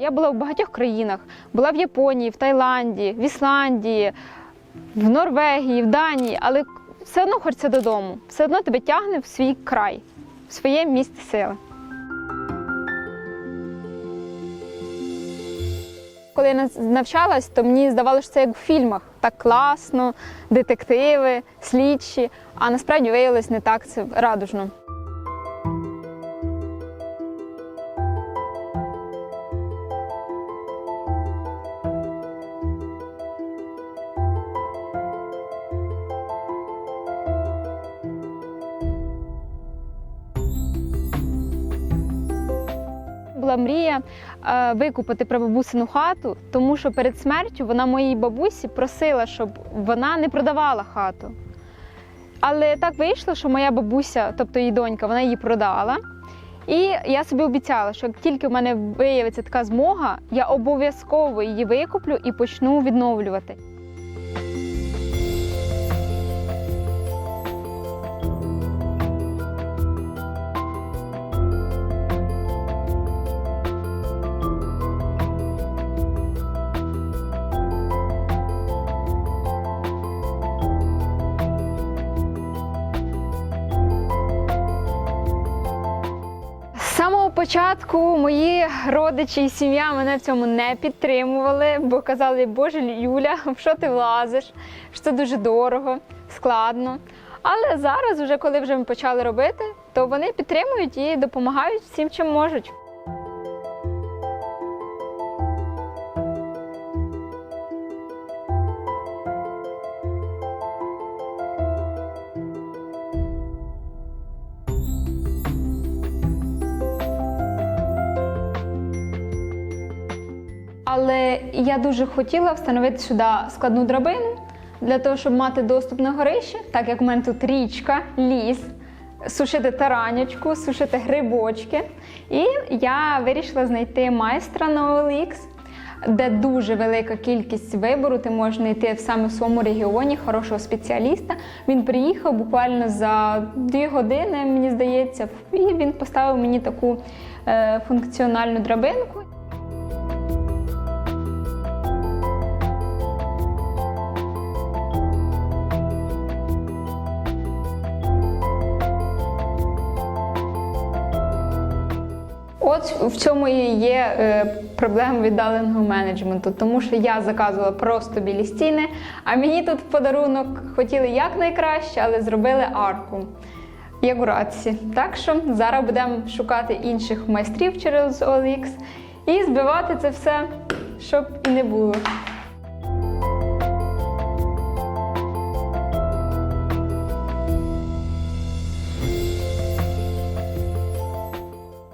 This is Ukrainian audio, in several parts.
Я була в багатьох країнах. Була в Японії, в Таїланді, в Ісландії, в Норвегії, в Данії, але все одно хочеться додому. Все одно тебе тягне в свій край, в своє місце сили. Коли я навчалась, то мені здавалося, що це як в фільмах. Так класно, детективи, слідчі. А насправді виявилось не так це радужно. Була мрія е, викупити прабабусину хату, тому що перед смертю вона моїй бабусі просила, щоб вона не продавала хату. Але так вийшло, що моя бабуся, тобто її донька, вона її продала. І я собі обіцяла, що як тільки в мене виявиться така змога, я обов'язково її викуплю і почну відновлювати. Самого початку мої родичі і сім'я мене в цьому не підтримували, бо казали, Боже Юля, в що ти влазиш? Що дуже дорого, складно. Але зараз, вже коли вже ми почали робити, то вони підтримують і допомагають всім, чим можуть. Але я дуже хотіла встановити сюди складну драбину для того, щоб мати доступ на горище, так як в мене тут річка, ліс, сушити таранячку, сушити грибочки. І я вирішила знайти майстра на OLX, де дуже велика кількість вибору. Ти можеш знайти саме в своєму регіоні хорошого спеціаліста. Він приїхав буквально за дві години, мені здається, і він поставив мені таку е, функціональну драбинку. От в цьому і є е, проблема віддаленого менеджменту, тому що я заказувала просто білі стіни, а мені тут подарунок хотіли якнайкраще, але зробили арку. Як у раці. Так що зараз будемо шукати інших майстрів через OLX і збивати це все, щоб і не було.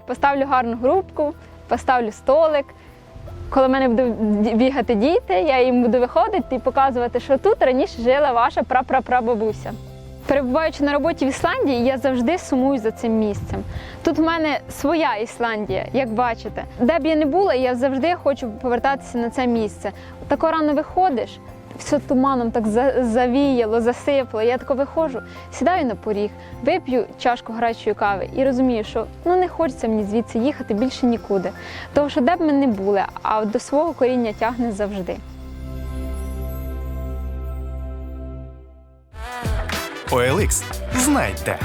Поставлю гарну грубку, поставлю столик. Коли в мене будуть бігати діти, я їм буду виходити і показувати, що тут раніше жила ваша прапрапрабабуся. Перебуваючи на роботі в Ісландії, я завжди сумую за цим місцем. Тут в мене своя Ісландія, як бачите. Де б я не була, я завжди хочу повертатися на це місце. Тако рано виходиш, все туманом так за- завіяло, засипало. Я тако виходжу, сідаю на поріг, вип'ю чашку гарячої кави і розумію, що ну не хочеться мені звідси їхати більше нікуди. Тому що де б ми не були, а до свого коріння тягне завжди. OLX. Знайте.